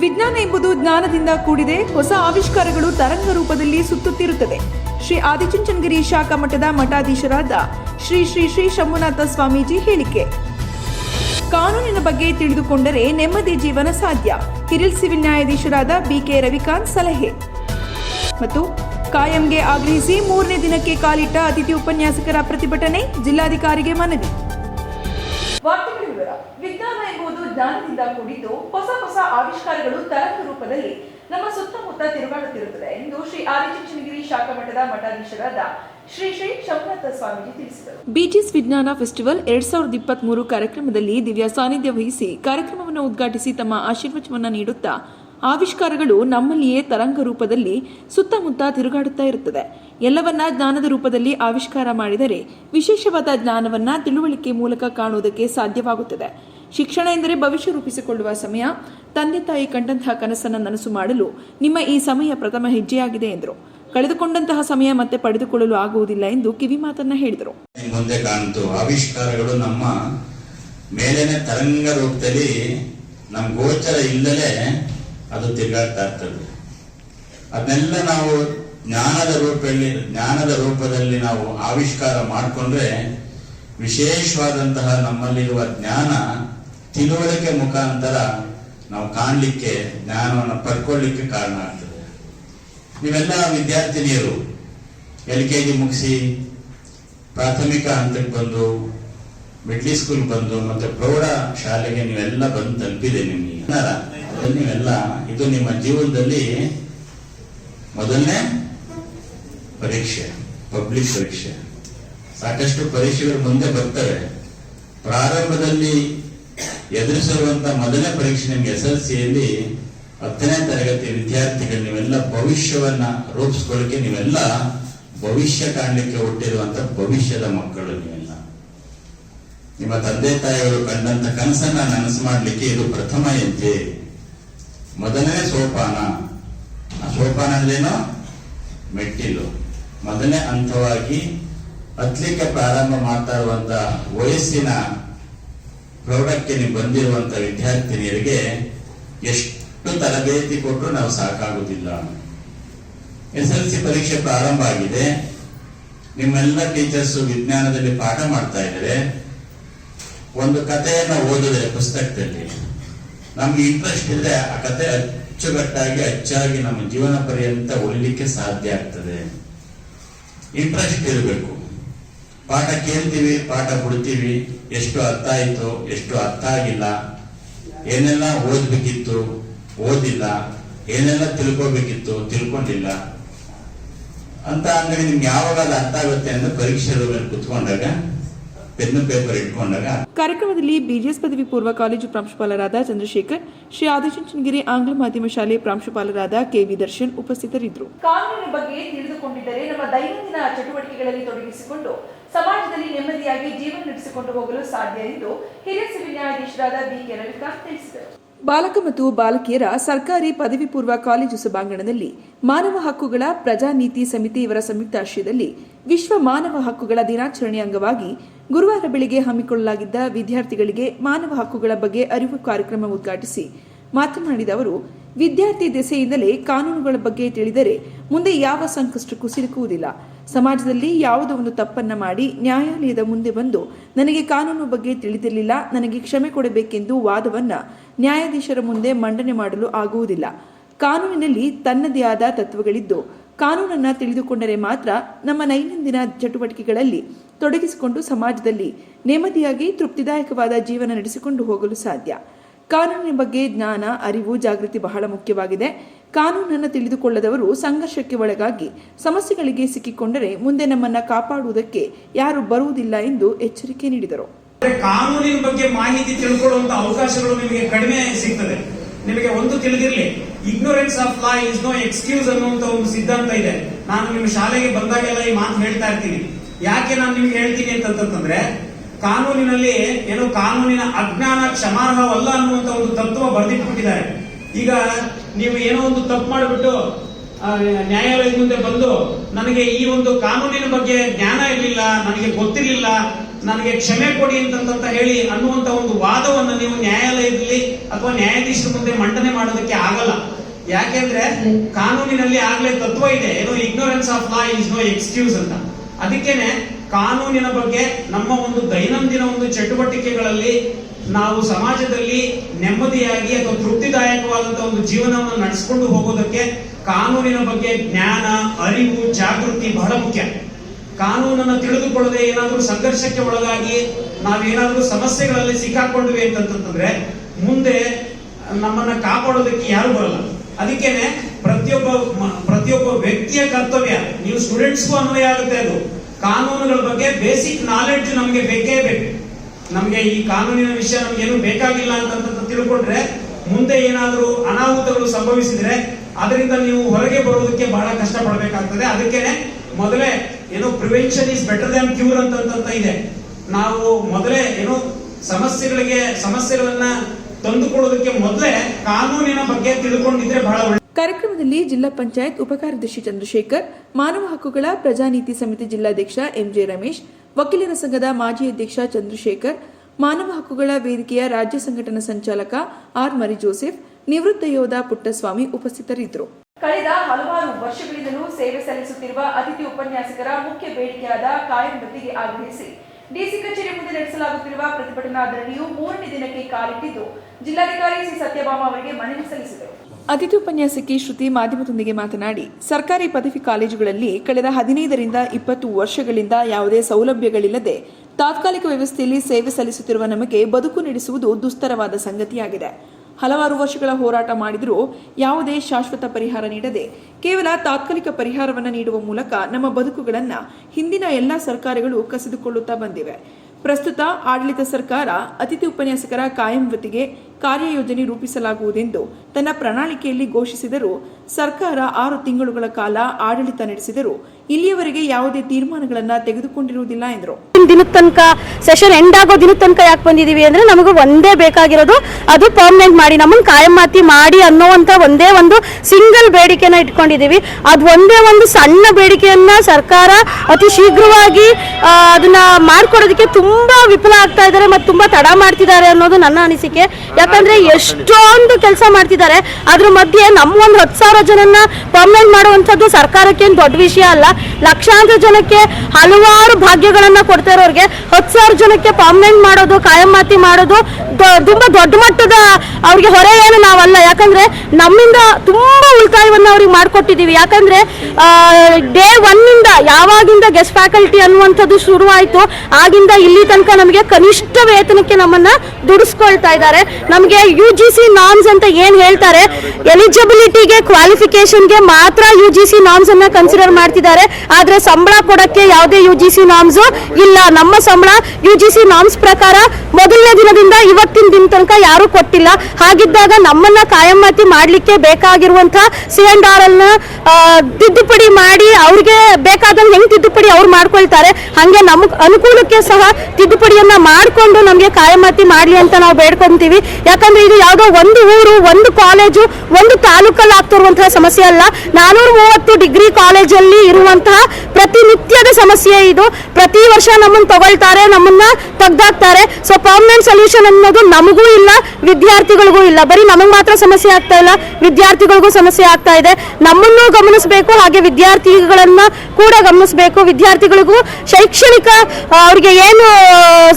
ವಿಜ್ಞಾನ ಎಂಬುದು ಜ್ಞಾನದಿಂದ ಕೂಡಿದೆ. ಹೊಸ ಆವಿಷ್ಕಾರಗಳು ತರಂಗ ರೂಪದಲ್ಲಿ ಸುತ್ತುತ್ತಿರುತ್ತದೆ ಶ್ರೀ ಆದಿಚುಂಚನಗಿರಿ ಶಾಖಾ ಮಠದ ಮಠಾಧೀಶರಾದ ಶ್ರೀ ಶ್ರೀ ಶ್ರೀ ಶಂಭುನಾಥ ಸ್ವಾಮೀಜಿ ಹೇಳಿಕೆ. ಕಾನೂನಿನ ಬಗ್ಗೆ ತಿಳಿದುಕೊಂಡರೆ ನೆಮ್ಮದಿ ಜೀವನ ಸಾಧ್ಯ. ಹಿರಿಲ್ ಸಿವಿಲ್ ನ್ಯಾಯಾಧೀಶರಾದ ಬಿಕೆ ರವಿಕಾಂತ್ ಸಲಹೆ. ಮತ್ತು ಕಾಯಂಗೆ ಆಗ್ರಹಿಸಿ ಮೂರನೇ ದಿನಕ್ಕೆ ಕಾಲಿಟ್ಟ ಅತಿಥಿ ಉಪನ್ಯಾಸಕರ ಪ್ರತಿಭಟನೆ ಜಿಲ್ಲಾಧಿಕಾರಿಗೆ ಮನವಿ. ವಿವರ. ವಿಜ್ಞಾನ ಎಂಬುದು ಜ್ಞಾನದಿಂದ ಕೂಡಿದ್ದು ಹೊಸ ಹೊಸ ಆವಿಷ್ಕಾರಗಳು ತರಂಗ ರೂಪದಲ್ಲಿ ನಮ್ಮ ಸುತ್ತಮುತ್ತ ತಿರುಗಾಡುತ್ತಿರುತ್ತದೆ ಎಂದು ಶ್ರೀ ಆದಿಚುಂಚನಗಿರಿ ಶಾಖಾ ಮಠದ ಮಠಾಧೀಶರಾದ ಶ್ರೀ ಶ್ರೀ ಶಂಭುನಾಥ ಸ್ವಾಮೀಜಿ ತಿಳಿಸಿದರು. ಬಿಜಿಎಸ್ ವಿಜ್ಞಾನ ಫೆಸ್ಟಿವಲ್ ಎರಡ್ ಸಾವಿರದ ಇಪ್ಪತ್ತ್ ಮೂರು ಕಾರ್ಯಕ್ರಮದಲ್ಲಿ ದಿವ್ಯ ಸಾನ್ನಿಧ್ಯ ವಹಿಸಿ ಕಾರ್ಯಕ್ರಮವನ್ನು ಉದ್ಘಾಟಿಸಿ ತಮ್ಮ ಆಶೀರ್ವಚನವನ್ನು ನೀಡುತ್ತಾ ಆವಿಷ್ಕಾರಗಳು ನಮ್ಮಲ್ಲಿಯೇ ತರಂಗ ರೂಪದಲ್ಲಿ ಸುತ್ತಮುತ್ತ ತಿರುಗಾಡುತ್ತಾ ಇರುತ್ತದೆ ಎಲ್ಲವನ್ನ ಜ್ಞಾನದ ರೂಪದಲ್ಲಿ ಆವಿಷ್ಕಾರ ಮಾಡಿದರೆ ವಿಶೇಷವಾದ ಜ್ಞಾನವನ್ನ ತಿಳುವಳಿಕೆ ಮೂಲಕ ಕಾಣುವುದಕ್ಕೆ ಸಾಧ್ಯವಾಗುತ್ತದೆ. ಶಿಕ್ಷಣ ಎಂದರೆ ಭವಿಷ್ಯ ರೂಪಿಸಿಕೊಳ್ಳುವ ಸಮಯ, ತಂದೆ ತಾಯಿ ಕಂಡಂತಹ ಕನಸನ್ನು ನನಸು ಮಾಡಲು ನಿಮ್ಮ ಈ ಸಮಯ ಪ್ರಥಮ ಹೆಜ್ಜೆಯಾಗಿದೆ ಎಂದರು. ಕಳೆದುಕೊಂಡಂತಹ ಸಮಯ ಮತ್ತೆ ಪಡೆದುಕೊಳ್ಳಲು ಆಗುವುದಿಲ್ಲ ಎಂದು ಕಿವಿ ಮಾತನ್ನ ಹೇಳಿದರು. ಮುಂದೆ ಕಾಣ್ತು. ಆವಿಷ್ಕಾರಗಳು ನಮ್ಮ ಮೇಲೇನೆ ತರಂಗ ರೂಪದಲ್ಲಿ ನಮ್ ಗೋಚರ ಇಲ್ಲದೆ ಅದು ತಿರುಗಾಡ್ತಾ ಇರ್ತದೆ. ಅದನ್ನೆಲ್ಲ ನಾವು ಜ್ಞಾನದ ರೂಪದಲ್ಲಿ ಜ್ಞಾನದ ರೂಪದಲ್ಲಿ ನಾವು ಆವಿಷ್ಕಾರ ಮಾಡಿಕೊಂಡ್ರೆ ವಿಶೇಷವಾದಂತಹ ನಮ್ಮಲ್ಲಿರುವ ಜ್ಞಾನ ತಿಳುವಳಿಕೆ ಮುಖಾಂತರ ನಾವು ಕಾಣಲಿಕ್ಕೆ, ಜ್ಞಾನವನ್ನು ಪಡ್ಕೊಳ್ಳಿಕ್ಕೆ ಕಾರಣ ಆಗ್ತದೆ. ನೀವೆಲ್ಲ ವಿದ್ಯಾರ್ಥಿನಿಯರು, ಎಲ್ ಕೆ ಜಿ ಮುಗಿಸಿ ಪ್ರಾಥಮಿಕ ಹಂತಕ್ಕೆ ಬಂದು, ಮಿಡ್ಲಿ ಸ್ಕೂಲ್ ಬಂದು, ಮತ್ತೆ ಪ್ರೌಢ ಶಾಲೆಗೆ ನೀವೆಲ್ಲ ಬಂದು ತಲುಪಿದೆ ನಿಮಗೆ. ನೀವೆಲ್ಲ ಇದು ನಿಮ್ಮ ಜೀವನದಲ್ಲಿ ಮೊದಲನೇ ಪರೀಕ್ಷೆ ಪಬ್ಲಿಕ್ ಪರೀಕ್ಷೆ. ಸಾಕಷ್ಟು ಪರೀಕ್ಷೆಗಳು ಮುಂದೆ ಬರ್ತವೆ. ಪ್ರಾರಂಭದಲ್ಲಿ ಎದುರಿಸಿರುವಂತ ಮೊದಲನೇ ಪರೀಕ್ಷೆ ನಿಮ್ಗೆ ಎಸ್ ಎಲ್ ಸಿಯಲ್ಲಿ ಹತ್ತನೇ ತರಗತಿ ವಿದ್ಯಾರ್ಥಿಗಳು ನೀವೆಲ್ಲ ಭವಿಷ್ಯವನ್ನ ರೂಪಿಸ್ಕೊಳ್ಳಿಕ್ಕೆ ನೀವೆಲ್ಲ ಭವಿಷ್ಯ ಕಾಣಲಿಕ್ಕೆ ಹುಟ್ಟಿರುವಂತ ಭವಿಷ್ಯದ ಮಕ್ಕಳು ನೀವೆಲ್ಲ. ನಿಮ್ಮ ತಂದೆ ತಾಯಿಯವರು ಕಂಡಂತ ಕನಸನ್ನ ನನಸು ಮಾಡಲಿಕ್ಕೆ ಇದು ಪ್ರಥಮ ಹೆಜ್ಜೆ ಮೊದಲನೇ ಸೋಪಾನ. ಆ ಸೋಪಾನ ಅಂದ್ರೇನು? ಮೆಟ್ಟಿಲು. ಮೊದಲನೇ ಹಂತವಾಗಿ ಹತ್ಲಿಕ್ಕೆ ಪ್ರಾರಂಭ ಮಾಡ್ತಾ ಇರುವಂತ ವಯಸ್ಸಿನ ಪ್ರೌಢಕ್ಕೆ ನೀವು ಬಂದಿರುವಂತ ವಿದ್ಯಾರ್ಥಿನಿಯರಿಗೆ ಎಷ್ಟು ತರಬೇತಿ ಕೊಟ್ಟರು ನಾವು ಸಾಕಾಗುದಿಲ್ಲ. ಎಸ್ ಎಲ್ ಸಿ ಪರೀಕ್ಷೆ ಪ್ರಾರಂಭ ಆಗಿದೆ. ನಿಮ್ಮೆಲ್ಲ ಟೀಚರ್ಸ್ ವಿಜ್ಞಾನದಲ್ಲಿ ಪಾಠ ಮಾಡ್ತಾ ಇದ್ದಾರೆ. ಒಂದು ಕಥೆಯನ್ನು ಓದಿದ್ರೆ ಪುಸ್ತಕದಲ್ಲಿ. ನಮ್ಗೆ ಇಂಟ್ರೆಸ್ಟ್ ಇದ್ರೆ ಆ ಕತೆ ಅಚ್ಚುಕಟ್ಟಾಗಿ ಅಚ್ಚಾಗಿ ನಮ್ಮ ಜೀವನ ಪರ್ಯಂತ ಉಳಿಲಿಕ್ಕೆ ಸಾಧ್ಯ ಆಗ್ತದೆ. ಇಂಟ್ರೆಸ್ಟ್ ಇರಬೇಕು. ಪಾಠ ಕೇಳ್ತೀವಿ, ಪಾಠ ಬಿಡ್ತೀವಿ ಎಷ್ಟು ಅರ್ಥ ಆಯ್ತು ಎಷ್ಟು ಅರ್ಥ ಆಗಿಲ್ಲ ಏನೆಲ್ಲ ಓದ್ಬೇಕಿತ್ತು, ಓದಿಲ್ಲ. ಏನೆಲ್ಲ ತಿಳ್ಕೊಬೇಕಿತ್ತು, ತಿಳ್ಕೊಂಡಿಲ್ಲ. ಅಂತ ಅಂದ್ರೆ ನಿಮ್ಗೆ ಯಾವಾಗ ಅದು ಅರ್ಥ ಆಗುತ್ತೆ ಅಂದ್ರೆ ಪರೀಕ್ಷೆ ಕುತ್ಕೊಂಡಾಗ ಪೆನ್ನು ಪೇಪರ್ ಇಟ್ಕೊಂಡಾಗ ಕಾರ್ಯಕ್ರಮದಲ್ಲಿ ಬಿಜಿಎಸ್ ಪದವಿ ಪೂರ್ವ ಕಾಲೇಜು ಪ್ರಾಂಶುಪಾಲರಾದ ಚಂದ್ರಶೇಖರ್ ಶ್ರೀ ಆದಿಚುಂಚನಗಿರಿ ಆಂಗ್ಲ ಮಾಧ್ಯಮ ಶಾಲೆ ಪ್ರಾಂಶುಪಾಲರಾದ ಕೆವಿ ದರ್ಶನ್ ಉಪಸ್ಥಿತರಿದ್ದರು. ಕಾನೂನಿನ ಬಗ್ಗೆ ತಿಳಿದುಕೊಂಡಿದ್ದರೆ ನಮ್ಮ ದೈನಂದಿನ ಚಟುವಟಿಕೆಗಳಲ್ಲಿ ತೊಡಗಿಸಿಕೊಂಡು ಸಮಾಜದಲ್ಲಿ ನೆಮ್ಮದಿಯಾಗಿ ಜೀವನ ನಡೆಸಿಕೊಂಡು ಹೋಗಲು ಸಾಧ್ಯ ಎಂದು ಹಿರಿಯ ಸಿವಿಲ್ ನ್ಯಾಯಾಧೀಶರಾದ ಬಿಕೆ ರವಿಕಾಂತ್ ತಿಳಿಸಿದರು. ಬಾಲಕ ಮತ್ತು ಬಾಲಕಿಯರ ಸರ್ಕಾರಿ ಪದವಿ ಪೂರ್ವ ಕಾಲೇಜು ಸಭಾಂಗಣದಲ್ಲಿ ಮಾನವ ಹಕ್ಕುಗಳ ಪ್ರಜಾನೀತಿ ಸಮಿತಿ ಇವರ ಸಂಯುಕ್ತಾಶ್ರಯದಲ್ಲಿ ವಿಶ್ವ ಮಾನವ ಹಕ್ಕುಗಳ ದಿನಾಚರಣೆ ಅಂಗವಾಗಿ ಗುರುವಾರ ಬೆಳಿಗ್ಗೆ ಹಮ್ಮಿಕೊಳ್ಳಲಾಗಿದ್ದ ವಿದ್ಯಾರ್ಥಿಗಳಿಗೆ ಮಾನವ ಹಕ್ಕುಗಳ ಬಗ್ಗೆ ಅರಿವು ಕಾರ್ಯಕ್ರಮ ಉದ್ಘಾಟಿಸಿ ಮಾತನಾಡಿದ ಅವರು, ವಿದ್ಯಾರ್ಥಿ ದೆಸೆಯಿಂದಲೇ ಕಾನೂನುಗಳ ಬಗ್ಗೆ ತಿಳಿದರೆ ಮುಂದೆ ಯಾವ ಸಂಕಷ್ಟಕ್ಕೂ ಸಿಲುಕುವುದಿಲ್ಲ. ಸಮಾಜದಲ್ಲಿ ಯಾವುದೋ ಒಂದು ತಪ್ಪನ್ನು ಮಾಡಿ ನ್ಯಾಯಾಲಯದ ಮುಂದೆ ಬಂದು ನನಗೆ ಕಾನೂನು ಬಗ್ಗೆ ತಿಳಿದಿರಲಿಲ್ಲ, ನನಗೆ ಕ್ಷಮೆ ಕೊಡಬೇಕೆಂದು ವಾದವನ್ನು ನ್ಯಾಯಾಧೀಶರ ಮುಂದೆ ಮಂಡನೆ ಮಾಡಲು ಆಗುವುದಿಲ್ಲ. ಕಾನೂನಿನಲ್ಲಿ ತನ್ನದೇ ಆದ ತತ್ವಗಳಿದ್ದು, ಕಾನೂನನ್ನು ತಿಳಿದುಕೊಂಡರೆ ಮಾತ್ರ ನಮ್ಮ ದೈನಂದಿನ ಚಟುವಟಿಕೆಗಳಲ್ಲಿ ತೊಡಗಿಸಿಕೊಂಡು ಸಮಾಜದಲ್ಲಿ ನೆಮ್ಮದಿಯಾಗಿ ತೃಪ್ತಿದಾಯಕವಾದ ಜೀವನ ನಡೆಸಿಕೊಂಡು ಹೋಗಲು ಸಾಧ್ಯ. ಕಾನೂನಿನ ಬಗ್ಗೆ ಜ್ಞಾನ, ಅರಿವು, ಜಾಗೃತಿ ಬಹಳ ಮುಖ್ಯವಾಗಿದೆ. ಕಾನೂನನ್ನು ತಿಳಿದುಕೊಳ್ಳದವರು ಸಂಘರ್ಷಕ್ಕೆ ಒಳಗಾಗಿ ಸಮಸ್ಯೆಗಳಿಗೆ ಸಿಕ್ಕಿಕೊಂಡರೆ ಮುಂದೆ ನಮ್ಮನ್ನ ಕಾಪಾಡುವುದಕ್ಕೆ ಯಾರು ಬರುವುದಿಲ್ಲ ಎಂದು ಎಚ್ಚರಿಕೆ ನೀಡಿದರು. ಕಾನೂನಿನ ಬಗ್ಗೆ ಮಾಹಿತಿ ತಿಳ್ಕೊಳ್ಳುವಂತ ಅವಕಾಶಗಳು ನಿಮಗೆ ಕಡಿಮೆ ಸಿಗ್ತದೆ. ನಿಮಗೆ ಒಂದು ತಿಳಿದಿರಲಿ ignorance of law is no excuse ಅನ್ನುವಂತ ಒಂದು ಸಿದ್ಧಾಂತ ಇದೆ. ನಾನು ನಿಮ್ಮ ಶಾಲೆಗೆ ಬಂದಾಗೆಲ್ಲ ಈ ಮಾತು ಹೇಳ್ತಾ ಇರ್ತೀನಿ. ಯಾಕೆ ನಾನು ನಿಮ್ಗೆ ಹೇಳ್ತೀನಿ ಅಂತಂತಂದ್ರೆ, ಕಾನೂನಿನಲ್ಲಿ ಏನು ಕಾನೂನಿನ ಅಜ್ಞಾನ ಕ್ಷಮಾರ್ಹವಲ್ಲ ಅನ್ನುವಂತ ಒಂದು ತತ್ವ ಬರೆದಿಟ್ಬಿಟ್ಟಿದ್ದಾರೆ. ಈಗ ನೀವು ಏನೋ ಒಂದು ತಪ್ಪು ಮಾಡಿಬಿಟ್ಟು ನ್ಯಾಯಾಲಯದ ಮುಂದೆ ಬಂದು ನನಗೆ ಈ ಒಂದು ಕಾನೂನಿನ ಬಗ್ಗೆ ಜ್ಞಾನ ಇರಲಿಲ್ಲ, ನನಗೆ ಗೊತ್ತಿರಲಿಲ್ಲ, ನನಗೆ ಕ್ಷಮೆ ಕೊಡಿ ಅಂತಂತ ಹೇಳಿ ಅನ್ನುವಂತ ಒಂದು ವಾದವನ್ನು ನೀವು ನ್ಯಾಯಾಲಯದಲ್ಲಿ ಅಥವಾ ನ್ಯಾಯಾಧೀಶರ ಮುಂದೆ ಮಂಡನೆ ಮಾಡೋದಕ್ಕೆ ಆಗಲ್ಲ. ಯಾಕೆಂದ್ರೆ ಕಾನೂನಿನಲ್ಲಿ ಆಗ್ಲೇ ತತ್ವ ಇದೆ. ಏನೋ ignorance of law is no excuse ಅಂತ. ಅದಕ್ಕೇನೆ ಕಾನೂನಿನ ಬಗ್ಗೆ ನಮ್ಮ ಒಂದು ದೈನಂದಿನ ಒಂದು ಚಟುವಟಿಕೆಗಳಲ್ಲಿ ನಾವು ಸಮಾಜದಲ್ಲಿ ನೆಮ್ಮದಿಯಾಗಿ ಅಥವಾ ತೃಪ್ತಿದಾಯಕವಾದಂತಹ ಒಂದು ಜೀವನವನ್ನು ನಡೆಸಿಕೊಂಡು ಹೋಗೋದಕ್ಕೆ ಕಾನೂನಿನ ಬಗ್ಗೆ ಜ್ಞಾನ, ಅರಿವು, ಜಾಗೃತಿ ಬಹಳ ಮುಖ್ಯ. ಕಾನೂನನ್ನು ತಿಳಿದುಕೊಳ್ಳದೆ ಏನಾದರೂ ಸಂಘರ್ಷಕ್ಕೆ ಒಳಗಾಗಿ ನಾವೇನಾದರೂ ಸಮಸ್ಯೆಗಳಲ್ಲಿ ಸಿಕ್ಕಾಕೊಂಡ್ವಿ ಅಂತಂತಂದ್ರೆ ಮುಂದೆ ನಮ್ಮನ್ನ ಕಾಪಾಡೋದಕ್ಕೆ ಯಾರು ಬರಲ್ಲ. ಅದಕ್ಕೇನೆ ಪ್ರತಿಯೊಬ್ಬ ಪ್ರತಿಯೊಬ್ಬ ವ್ಯಕ್ತಿಯ ಕರ್ತವ್ಯ. ನೀವು ಸ್ಟೂಡೆಂಟ್ಸ್ಗೂ ಅನ್ವಯ ಆಗುತ್ತೆ ಅದು. ಕಾನೂನುಗಳ ಬಗ್ಗೆ ಬೇಸಿಕ್ ನಾಲೆಡ್ಜ್ ನಮಗೆ ಬೇಕೇ ಬೇಕು. ನಮಗೆ ಈ ಕಾನೂನಿನ ವಿಷಯ ನಮ್ಗೇನು ಬೇಕಾಗಿಲ್ಲ ಅಂತ ತಿಳ್ಕೊಂಡ್ರೆ ಮುಂದೆ ಏನಾದರೂ ಅನಾಹುತಗಳು ಸಂಭವಿಸಿದ್ರೆ ಅದರಿಂದ ನೀವು ಹೊರಗೆ ಬರೋದಕ್ಕೆ ಬಹಳ ಕಷ್ಟ ಪಡಬೇಕಾಗ್ತದೆ ಅದಕ್ಕೆ ಮೊದಲೇ ಏನೋ prevention is better than cure ಅಂತ ಇದೆ. ನಾವು ಮೊದಲೇ ಏನೋ ಸಮಸ್ಯೆಗಳಿಗೆ ಸಮಸ್ಯೆಗಳನ್ನ ತಂದುಕೊಳ್ಳೋದಕ್ಕೆ ಮೊದಲೇ ಕಾನೂನಿನ ಬಗ್ಗೆ ತಿಳ್ಕೊಂಡಿದ್ರೆ ಬಹಳ ಒಳ್ಳೆ ಕಾರ್ಯಕ್ರಮದಲ್ಲಿ ಜಿಲ್ಲಾ ಪಂಚಾಯತ್ ಉಪಕಾರ್ಯದರ್ಶಿ ಚಂದ್ರಶೇಖರ್, ಮಾನವ ಹಕ್ಕುಗಳ ಪ್ರಜಾನೀತಿ ಸಮಿತಿ ಜಿಲ್ಲಾಧ್ಯಕ್ಷ ಎಂಜೆ ರಮೇಶ್ ವಕೀಲರ ಸಂಘದ ಮಾಜಿ ಅಧ್ಯಕ್ಷ ಚಂದ್ರಶೇಖರ್, ಮಾನವ ಹಕ್ಕುಗಳ ವೇದಿಕೆಯ ರಾಜ್ಯ ಸಂಘಟನಾ ಸಂಚಾಲಕ ಆರ್ ಮರಿ ಜೋಸೆಫ್ ನಿವೃತ್ತ ಯೋಧ ಪುಟ್ಟಸ್ವಾಮಿ ಉಪಸ್ಥಿತರಿದ್ದರು. ಕಳೆದ ಹಲವಾರು ವರ್ಷಗಳಿಂದಲೂ ಸೇವೆ ಸಲ್ಲಿಸುತ್ತಿರುವ ಅತಿಥಿ ಉಪನ್ಯಾಸಕರ ಮುಖ್ಯ ಬೇಡಿಕೆಯಾದ ಕಾಯಂ ವೃತ್ತಿಗೆ ಆಗ್ರಹಿಸಿ, ಡಿಸಿ ಕಚೇರಿ ಮುಂದೆ ನಡೆಸಲಾಗುತ್ತಿರುವ ಪ್ರತಿಭಟನಾ ಧರಣಿಯು ಮೂರನೇ ದಿನಕ್ಕೆ ಕಾಲಿಟ್ಟಿದ್ದು, ಜಿಲ್ಲಾಧಿಕಾರಿ ಸಿ. ಸತ್ಯಭಾಮ ಅವರಿಗೆ ಮನವಿ ಸಲ್ಲಿಸಿದರು. ಅತಿಥಿ ಉಪನ್ಯಾಸಕಿ ಶ್ರುತಿ ಮಾಧ್ಯಮದೊಂದಿಗೆ ಮಾತನಾಡಿ, ಸರ್ಕಾರಿ ಪದವಿ ಕಾಲೇಜುಗಳಲ್ಲಿ ಕಳೆದ ಹದಿನೈದರಿಂದ ಇಪ್ಪತ್ತು ವರ್ಷಗಳಿಂದ ಯಾವುದೇ ಸೌಲಭ್ಯಗಳಿಲ್ಲದೆ ತಾತ್ಕಾಲಿಕ ವ್ಯವಸ್ಥೆಯಲ್ಲಿ ಸೇವೆ ಸಲ್ಲಿಸುತ್ತಿರುವ ನಮಗೆ ಬದುಕು ನಡೆಸುವುದು ದುಸ್ತರವಾದ ಸಂಗತಿಯಾಗಿದೆ. ಹಲವಾರು ವರ್ಷಗಳ ಹೋರಾಟ ಮಾಡಿದರೂ ಯಾವುದೇ ಶಾಶ್ವತ ಪರಿಹಾರ ನೀಡದೆ, ಕೇವಲ ತಾತ್ಕಾಲಿಕ ಪರಿಹಾರವನ್ನು ನೀಡುವ ಮೂಲಕ ನಮ್ಮ ಬದುಕುಗಳನ್ನು ಹಿಂದಿನ ಎಲ್ಲ ಸರ್ಕಾರಗಳು ಕಸಿದುಕೊಳ್ಳುತ್ತಾ ಬಂದಿವೆ. ಪ್ರಸ್ತುತ ಆಡಳಿತ ಸರ್ಕಾರ ಅತಿಥಿ ಉಪನ್ಯಾಸಕರ ಕಾಯಂ ವೃತ್ತಿಗೆ ಕಾರ್ಯಯೋಜನೆ ರೂಪಿಸಲಾಗುವುದೆಂದು ತನ್ನ ಪ್ರಣಾಳಿಕೆಯಲ್ಲಿ ಘೋಷಿಸಿದರೂ ಸರ್ಕಾರ ಆರು ತಿಂಗಳುಗಳ ಕಾಲ ಆಡಳಿತ ನಡೆಸಿದರೂ ಇಲ್ಲಿಯವರೆಗೆ ಯಾವುದೇ ತೀರ್ಮಾನಗಳನ್ನು ತೆಗೆದುಕೊಂಡಿರುವುದಿಲ್ಲ ಎಂದರು. ದಿನದ ತನಕ ಸೆಷನ್ ಎಂಡ್ ಆಗೋ ದಿನದ ತನಕ ಯಾಕೆ ಬಂದಿದೀವಿ ಅಂದ್ರೆ ನಮಗೆ ಒಂದೇ ಬೇಕಾಗಿರೋದು ಅದು ಪರ್ಮನೆಂಟ್ ಮಾಡಿ ನಮ್ಮನ್ನು ಕಾಯಂ ಮಾತಿ ಮಾಡಿ ಅನ್ನೋವಂತ ಒಂದೇ ಒಂದು ಸಿಂಗಲ್ ಬೇಡಿಕೆನ ಇಟ್ಕೊಂಡಿದೀವಿ. ಅದು ಒಂದೇ ಒಂದು ಸಣ್ಣ ಬೇಡಿಕೆಯನ್ನ ಸರ್ಕಾರ ಅತಿ ಶೀಘ್ರವಾಗಿ ಅದನ್ನ ಮಾಡ್ಕೊಡೋದಕ್ಕೆ ತುಂಬಾ ವಿಫಲ ಆಗ್ತಾ ಇದ್ದಾರೆ ಮತ್ತು ತುಂಬಾ ತಡ ಮಾಡ್ತಿದ್ದಾರೆ ಅನ್ನೋದು ನನ್ನ ಅನಿಸಿಕೆ. ಯಾಕಂದ್ರೆ ಎಷ್ಟೊಂದು ಕೆಲಸ ಮಾಡ್ತಿದ್ದಾರೆ. ಅದ್ರ ಮಧ್ಯೆ ನಮ್ಮ ಒಂದು ಹತ್ತು ಸಾವಿರ ಜನನ್ನ ಪರ್ಮನೆಂಟ್ ಮಾಡುವಂಥದ್ದು ಸರ್ಕಾರಕ್ಕೆ ದೊಡ್ಡ ವಿಷಯ ಅಲ್ಲ. ಲಕ್ಷಾಂತರ ಜನಕ್ಕೆ ಹಲವಾರು ಭಾಗ್ಯಗಳನ್ನ ಕೊಡ್ತಾ ಇರೋರಿಗೆ ಹತ್ತು ಸಾವಿರ ಜನಕ್ಕೆ ಪರ್ಮನೆಂಟ್ ಮಾಡೋದು ಕಾಯಂ ಮಾತಿ ಮಾಡೋದು ತುಂಬಾ ದೊಡ್ಡ ಮಟ್ಟದ ಅವ್ರಿಗೆ ಹೊರೆ ಏನು ನಾವಲ್ಲ. ಯಾಕಂದ್ರೆ ನಮ್ಮಿಂದ ತುಂಬಾ ಉಳಿತಾಯವನ್ನು ಅವ್ರಿಗೆ ಮಾಡ್ಕೊಟ್ಟಿದೀವಿ. ಯಾಕಂದ್ರೆ ಡೇ ಒನ್ನಿಂದ ಯಾವಾಗಿಂದ ಗೆಸ್ಟ್ ಫ್ಯಾಕಲ್ಟಿ ಅನ್ನುವಂಥದ್ದು ಶುರುವಾಯಿತು, ಆಗಿಂದ ಇಲ್ಲಿ ತನಕ ನಮಗೆ ಕನಿಷ್ಠ ವೇತನಕ್ಕೆ ನಮ್ಮನ್ನ ದುಡಿಸ್ಕೊಳ್ತಾ ಇದ್ದಾರೆ. ನಮಗೆ ಯು ಜಿ ಸಿ ನಾಮ್ಸ್ ಅಂತ ಏನು ಹೇಳ್ತಾರೆ? ಎಲಿಜಿಬಿಲಿಟಿಗೆ ಕ್ವಾಲಿಫಿಕೇಶನ್ಗೆ ಮಾತ್ರ ಯು ಜಿ ಸಿ ನಾಮ್ಸ್ ಅನ್ನ ಕನ್ಸಿಡರ್ ಮಾಡ್ತಿದ್ದಾರೆ. ಆದ್ರೆ ಸಂಬಳ ಕೊಡಕ್ಕೆ ಯಾವುದೇ ಯು ಜಿ ಇಲ್ಲ. ನಮ್ಮ ಸಂಬಳ ಯು ಜಿ ನಾಮ್ಸ್ ಪ್ರಕಾರ ಮೊದಲನೇ ದಿನದಿಂದ ಇವತ್ತಿನ ದಿನ ತನಕ ಯಾರು ಕೊಟ್ಟಿಲ್ಲ. ಹಾಗಿದ್ದಾಗ ನಮ್ಮನ್ನ ಕಾಯಮಾತಿ ಮಾಡ್ಲಿಕ್ಕೆ ಬೇಕಾಗಿರುವಂತಹ ಸಿ ಅಂಡ್ ಆರ್ ಅನ್ನ ತಿದ್ದುಪಡಿ ಮಾಡಿ ಅವ್ರಿಗೆ ಬೇಕಾದಂಗೆ ಹೆಂಗ್ ತಿದ್ದುಪಡಿ ಅವ್ರು ಮಾಡ್ಕೊಳ್ತಾರೆ. ಹಂಗೆ ನಮಗ್ ಅನುಕೂಲಕ್ಕೆ ಸಹ ತಿದ್ದುಪಡಿಯನ್ನ ಮಾಡ್ಕೊಂಡು ನಮ್ಗೆ ಕಾಯಮಾತಿ ಮಾಡ್ಲಿ ಅಂತ ನಾವು ಬೇಡ್ಕೊಂತೀವಿ. ಯಾಕಂದ್ರೆ ಇದು ಯಾವುದೋ ಒಂದು ಊರು, ಒಂದು ಕಾಲೇಜು ಒಂದು ತಾಲೂಕಲ್ಲಿ ಆಗ್ತಿರುವಂತಹ ಸಮಸ್ಯೆ ಅಲ್ಲ. ನಾನೂರ ಮೂವತ್ತು ಡಿಗ್ರಿ ಕಾಲೇಜಲ್ಲಿ ಇರುವಂತಹ ಪ್ರತಿನಿತ್ಯದ ಸಮಸ್ಯೆ ಇದು. ಪ್ರತಿ ವರ್ಷ ನಮ್ಮನ್ನು ತಗೊಳ್ತಾರೆ, ನಮ್ಮನ್ನ ತೆಗ್ದಾಕ್ತಾರೆ. ಸೊ ಪರ್ಮನೆಂಟ್ ಸೊಲ್ಯೂಷನ್ ಅನ್ನೋದು ನಮಗೂ ಇಲ್ಲ, ವಿದ್ಯಾರ್ಥಿಗಳಿಗೂ ಇಲ್ಲ. ಬರೀ ನಮಗ್ ಮಾತ್ರ ಸಮಸ್ಯೆ ಆಗ್ತಾ ಇಲ್ಲ, ವಿದ್ಯಾರ್ಥಿಗಳಿಗೂ ಸಮಸ್ಯೆ ಆಗ್ತಾ ಇದೆ. ನಮ್ಮನ್ನು ಗಮನಿಸಬೇಕು, ಹಾಗೆ ವಿದ್ಯಾರ್ಥಿಗಳನ್ನ ಕೂಡ ಗಮನಿಸಬೇಕು. ವಿದ್ಯಾರ್ಥಿಗಳಿಗೂ ಶೈಕ್ಷಣಿಕ ಅವ್ರಿಗೆ ಏನು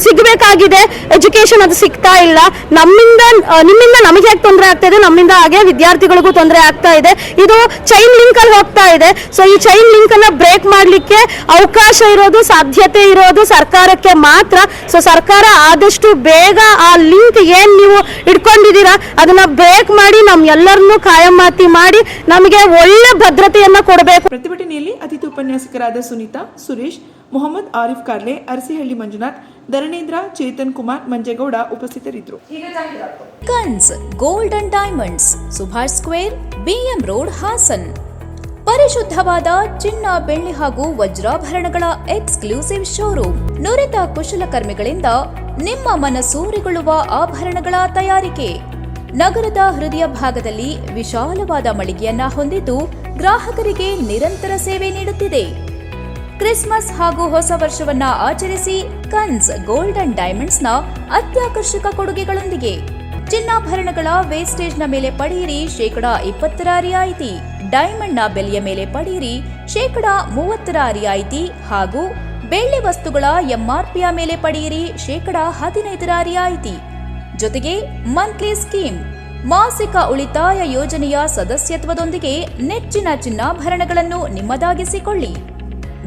ಸಿಗಬೇಕಾಗಿದೆ. ಎಜುಕೇಶನ್ ಅದು ಸಿಗ್ತಾ ಇಲ್ಲ. ನಮ್ಮಿಂದ ನಿಮ್ಮಿಂದ ನಮಗೆ ಯಾಕೆ ತೊಂದರೆ ಆಗ್ತಾ ಇದೆ? ನಮ್ಮಿಂದ ಹಾಗೆ ವಿದ್ಯಾರ್ಥಿಗಳಿಗೂ ತೊಂದರೆ ಆಗ್ತಾ ಇದೆ. ಇದು ಚೈನ್ ಲಿಂಕ್ ಅಲ್ಲಿ ಹೋಗ್ತಾ ಇದೆ. ಸೊ ಈ ಚೈನ್ ಲಿಂಕ್ ಅನ್ನ ಬ್ರೇಕ್ ಮಾಡಲಿಕ್ಕೆ ಅವಕಾಶ ಇರೋದು, ಸಾಧ್ಯತೆ ಇರೋದು ಸರ್ಕಾರಕ್ಕೆ ಮಾತ್ರ. ಸೊ ಸರ್ಕಾರ ಆದಷ್ಟು ಬೇಗ ಆ ಲಿಂಕ್ ಏನ್ ನೀವು ಇಟ್ಕೊಂಡಿದ್ದೀರಾ, ಅದನ್ನ ಬ್ರೇಕ್ ಮಾಡಿ ನಮ್ ಎಲ್ಲರನ್ನೂ ಕಾಯಮಾತಿ ಮಾಡಿ ನಮಗೆ ಒಳ್ಳೆ ಭದ್ರತೆಯನ್ನ ಕೊಡಬೇಕು. ಪ್ರತಿಭಟನೆಯಲ್ಲಿ ಅತಿಥಿ ಉಪನ್ಯಾಸಕರಾದ ಸುನೀತಾ, ಸುರೇಶ್ ಮೊಹಮ್ಮದ್ ಆರಿಫ್ ಕಾರ್ಲೆ ಅರಸಿಹಳ್ಳಿ ಮಂಜುನಾಥ್ ಧರಣೇಂದ್ರ ಚೇತನ್ ಕುಮಾರ್ ಮಂಜೇಗೌಡ ಉಪಸ್ಥಿತರಿದ್ದರು. Kans gold and diamonds Subhash square BM road Hassan. ಪರಿಶುದ್ಧವಾದ ಚಿನ್ನ ಬೆಳ್ಳಿ ಹಾಗೂ ವಜ್ರಾಭರಣಗಳ ಎಕ್ಸ್ಕ್ಲೂಸಿವ್ ಶೋರೂಮ್. ನುರಿತ ಕುಶಲಕರ್ಮಿಗಳಿಂದ ನಿಮ್ಮ ಮನಸೂರಿಗೊಳ್ಳುವ ಆಭರಣಗಳ ತಯಾರಿಕೆ. ನಗರದ ಹೃದಯ ಭಾಗದಲ್ಲಿ ವಿಶಾಲವಾದ ಮಳಿಗೆಯನ್ನ ಹೊಂದಿದ್ದು ಗ್ರಾಹಕರಿಗೆ ನಿರಂತರ ಸೇವೆ ನೀಡುತ್ತಿದೆ. ಕ್ರಿಸ್ಮಸ್ ಹಾಗೂ ಹೊಸ ವರ್ಷವನ್ನ ಆಚರಿಸಿ ಕನ್ಸ್ ಗೋಲ್ಡ್ ಅಂಡ್ನ ಅತ್ಯಾಕರ್ಷಕ ಕೊಡುಗೆಗಳೊಂದಿಗೆ ಚಿನ್ನಾಭರಣಗಳ ವೇಸ್ಟೇಜ್ನ ಮೇಲೆ ಪಡೆಯಿರಿ ಶೇಕಡ ಇಪ್ಪತ್ತರ ರಿಯಾಯಿತಿ ಡೈಮಂಡ್ನ ಬೆಲೆಯ ಮೇಲೆ ಪಡೆಯಿರಿ ಶೇಕಡ ಮೂವತ್ತರ ರಿಯಾಯಿತಿ ಹಾಗೂ ಬೆಳ್ಳಿ ವಸ್ತುಗಳ ಎಂಆರ್ಪಿಯ ಮೇಲೆ ಪಡೆಯಿರಿ ಶೇಕಡ ಹದಿನೈದರ ರಿಯಾಯಿತಿ ಜೊತೆಗೆ ಮಂತ್ಲಿ ಸ್ಕೀಮ್, ಮಾಸಿಕ ಉಳಿತಾಯ ಯೋಜನೆಯ ಸದಸ್ಯತ್ವದೊಂದಿಗೆ ನೆಚ್ಚಿನ ಚಿನ್ನಾಭರಣಗಳನ್ನು ನಿಮ್ಮದಾಗಿಸಿಕೊಳ್ಳಿ.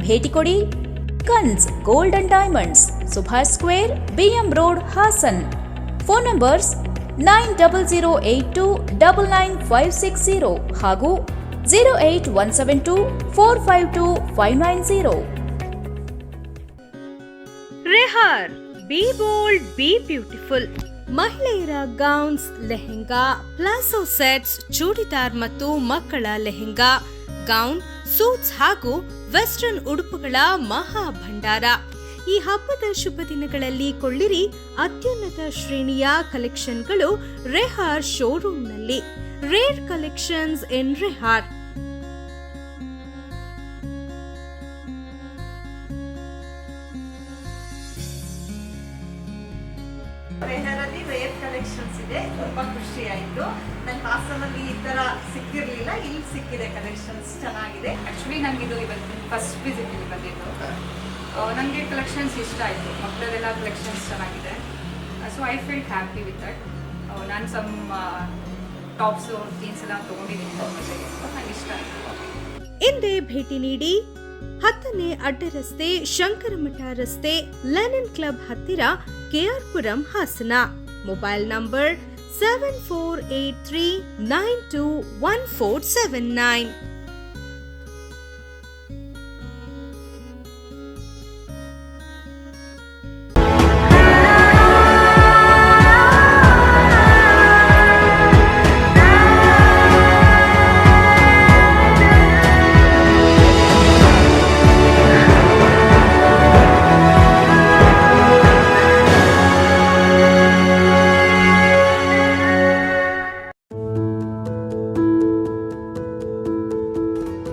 ಭೇಟಿ ಕೊಡಿ ಕನ್ಸ್ gold and diamonds, Subhash square, BM road, Hassan. Phone numbers nine double zero eight two double nine five six zero ಹಾಗೂ zero eight one seven two four five two five nine zero. Rehar, be bold, be beautiful. ಮಹಿಳೆಯರ gowns lehenga, palazzo sets, churidar ಮತ್ತು ಮಕ್ಕಳ lehenga. Gown, suits ಹಾಗೂ western ಉಡುಪುಗಳ ಮಹಾ ಭಂಡಾರ. ಈ ಹಬ್ಬದ ಶುಭ ದಿನಗಳಲ್ಲಿ ಕೊಳ್ಳಿರಿ ಅತ್ಯುನ್ನತ ಶ್ರೇಣಿಯ ಕಲೆಕ್ಷನ್ಗಳು ರೆಹಾರ್ ಶೋರೂಮ್ನಲ್ಲಿ. Rare collections in Rehar. Rare collections ಇದೆ. ತುಂಬಾ ಖುಷಿ ಆಯ್ತು ಹಾಸನಲ್ಲಿ ಈ ತರ ಸಿಕ್ಕಿರ್ಲಿಲ್ಲ ಇಲ್ಲಿ ಸಿಕ್ಕಿದೆ ಕಲೆಕ್ಷನ್ಸ್ ಚೆನ್ನಾಗಿದೆ. ಆ್ಯಕ್ಚುಲಿ ನನಗೆ ಇದು ಇವತ್ತು ಫಸ್ಟ್ ವಿಸಿಟ್ ಇಲ್ಲಿ ಬಂದಿದ್ದು. ನನಗೆ ಕಲೆಕ್ಷನ್ಸ್ ಇಷ್ಟ ಆಯಿತು. ಮಕ್ಕಳದೆಲ್ಲ ಕಲೆಕ್ಷನ್ಸ್ ಚೆನ್ನಾಗಿದೆ. So I feel happy with that ನಾನು ಸಮ್ ಟಾಪ್ಸು ಜೀನ್ಸ್ ಎಲ್ಲ ತೊಗೊಂಡಿದ್ದೀನಿ ನನ್ನ ಜೊತೆಗೆ ನಂಗೆ ಇಷ್ಟ ಆಯಿತು. ಹಿಂದೆ ಭೇಟಿ ನೀಡಿ ಹತ್ತನೇ ಅಡ್ಡ ರಸ್ತೆ ಶಂಕರಮಠ ರಸ್ತೆ ಲೆನಿನ್ ಕ್ಲಬ್ ಹತ್ತಿರ KR Puram Hassan. Mobile number 7483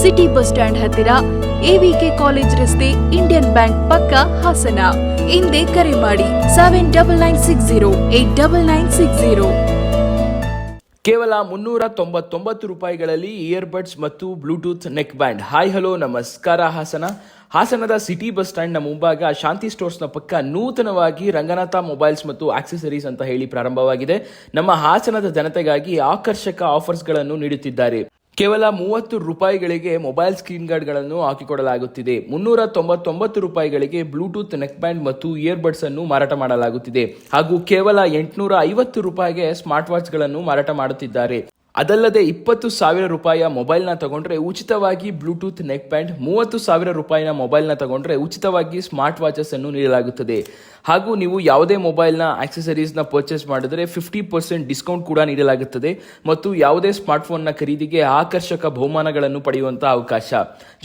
City bus stand ಹತ್ತಿರ ಎವಿಕೆ ಕಾಲೇಜ್ ರಸ್ತೆ ಇಂಡಿಯನ್ ಬ್ಯಾಂಕ್ ಪಕ್ಕ ಹಾಸನ. ಹಿಂದೆ ಕರೆ ಮಾಡಿ seven double nine six zero eight double nine six zero ಕೇವಲ ಮುನ್ನೂರ ತೊಂಬತ್ತೊಂಬತ್ತು ರೂಪಾಯಿಗಳಲ್ಲಿ ಇಯರ್ಬಡ್ಸ್ ಮತ್ತು Bluetooth neck band hi hello ನಮಸ್ಕಾರ, ಹಾಸನ. ಹಾಸನದ ಸಿಟಿ ಬಸ್ ಸ್ಟ್ಯಾಂಡ್ನ ಮುಂಭಾಗ ಶಾಂತಿ ಸ್ಟೋರ್ಸ್ನ ಪಕ್ಕ ನೂತನವಾಗಿ ರಂಗನಾಥ ಮೊಬೈಲ್ಸ್ ಮತ್ತು ಆಕ್ಸೆಸರೀಸ್ ಅಂತ ಹೇಳಿ ಪ್ರಾರಂಭವಾಗಿದೆ. ನಮ್ಮ ಹಾಸನದ ಜನತೆಗಾಗಿ ಆಕರ್ಷಕ ಆಫರ್ಸ್ಗಳನ್ನು ನೀಡುತ್ತಿದ್ದಾರೆ. ಕೇವಲ ಮೂವತ್ತು ರೂಪಾಯಿಗಳಿಗೆ ಮೊಬೈಲ್ ಸ್ಕ್ರೀನ್ ಗಾರ್ಡ್ಗಳನ್ನು ಹಾಕಿಕೊಡಲಾಗುತ್ತಿದೆ. ಮುನ್ನೂರ ತೊಂಬತ್ತೊಂಬತ್ತು ರೂಪಾಯಿಗಳಿಗೆ ಬ್ಲೂಟೂತ್ ನೆಕ್ ಬ್ಯಾಂಡ್ ಮತ್ತು ಇಯರ್ಬಡ್ಸ್ ಅನ್ನು ಮಾರಾಟ ಮಾಡಲಾಗುತ್ತಿದೆ. ಹಾಗೂ ಕೇವಲ ಎಂಟುನೂರ ಐವತ್ತು ರೂಪಾಯಿಗೆ ಸ್ಮಾರ್ಟ್ ವಾಚ್ಗಳನ್ನು ಮಾರಾಟ ಮಾಡುತ್ತಿದ್ದಾರೆ. ಅದಲ್ಲದೆ ಇಪ್ಪತ್ತು ಸಾವಿರ ರೂಪಾಯಿಯ ಮೊಬೈಲ್ನ ತಗೊಂಡ್ರೆ ಉಚಿತವಾಗಿ ಬ್ಲೂಟೂತ್ ನೆಕ್ ಪ್ಯಾಂಟ್, ಮೂವತ್ತು ಸಾವಿರ ರೂಪಾಯಿನ ಮೊಬೈಲ್ನ ತಗೊಂಡ್ರೆ ಉಚಿತವಾಗಿ ಸ್ಮಾರ್ಟ್ ವಾಚಸ್ ಅನ್ನು ನೀಡಲಾಗುತ್ತದೆ. ಹಾಗೂ ನೀವು ಯಾವುದೇ ಮೊಬೈಲ್ನ ಆಕ್ಸೆಸರೀಸ್ನ ಪರ್ಚೇಸ್ ಮಾಡಿದರೆ ಫಿಫ್ಟಿ ಪರ್ಸೆಂಟ್ ಡಿಸ್ಕೌಂಟ್ ಕೂಡ ನೀಡಲಾಗುತ್ತದೆ ಮತ್ತು ಯಾವುದೇ ಸ್ಮಾರ್ಟ್ಫೋನ್ನ ಖರೀದಿಗೆ ಆಕರ್ಷಕ ಬಹುಮಾನಗಳನ್ನು ಪಡೆಯುವಂತಹ ಅವಕಾಶ.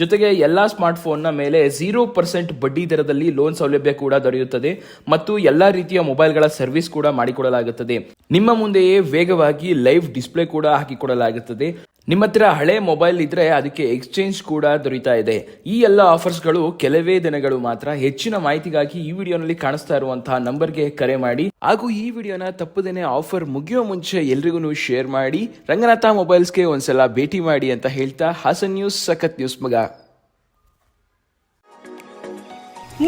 ಜೊತೆಗೆ ಎಲ್ಲ ಸ್ಮಾರ್ಟ್ಫೋನ್ನ ಮೇಲೆ ಝೀರೋ ಪರ್ಸೆಂಟ್ ಬಡ್ಡಿ ದರದಲ್ಲಿ ಲೋನ್ ಸೌಲಭ್ಯ ಕೂಡ ದೊರೆಯುತ್ತದೆ ಮತ್ತು ಎಲ್ಲ ರೀತಿಯ ಮೊಬೈಲ್ಗಳ ಸರ್ವಿಸ್ ಕೂಡ ಮಾಡಿಕೊಡಲಾಗುತ್ತದೆ. ನಿಮ್ಮ ಮುಂದೆಯೇ ವೇಗವಾಗಿ ಲೈವ್ ಡಿಸ್ಪ್ಲೇ ಕೂಡ ಹಾಕಿಕೊಡಲಾಗುತ್ತದೆ. ನಿಮ್ಮ ಹತ್ರ ಹಳೆ ಮೊಬೈಲ್ ಇದ್ರೆ ಅದಕ್ಕೆ ಎಕ್ಸ್ಚೇಂಜ್ ಕೂಡ ದೊರೀತಾ ಇದೆ. ಈ ಎಲ್ಲ ಆಫರ್ಸ್ಗಳು ಕೆಲವೇ ದಿನಗಳು ಮಾತ್ರ. ಹೆಚ್ಚಿನ ಮಾಹಿತಿಗಾಗಿ ಈ ವಿಡಿಯೋನಲ್ಲಿ ಕಾಣಿಸ್ತಾ ಇರುವಂತಹ ನಂಬರ್ಗೆ ಕರೆ ಮಾಡಿ. ಹಾಗೂ ಈ ವಿಡಿಯೋನ ತಪ್ಪದೇನೆ ಆಫರ್ ಮುಗಿಯೋ ಮುಂಚೆ ಎಲ್ರಿಗೂ ಶೇರ್ ಮಾಡಿ. ರಂಗನಾಥ ಮೊಬೈಲ್ಸ್ಗೆ ಒಂದ್ಸಲ ಭೇಟಿ ಮಾಡಿ ಅಂತ ಹೇಳ್ತಾ ಹಾಸನ್ ನ್ಯೂಸ್, ಸಖತ್ ನ್ಯೂಸ್ ಮಗ.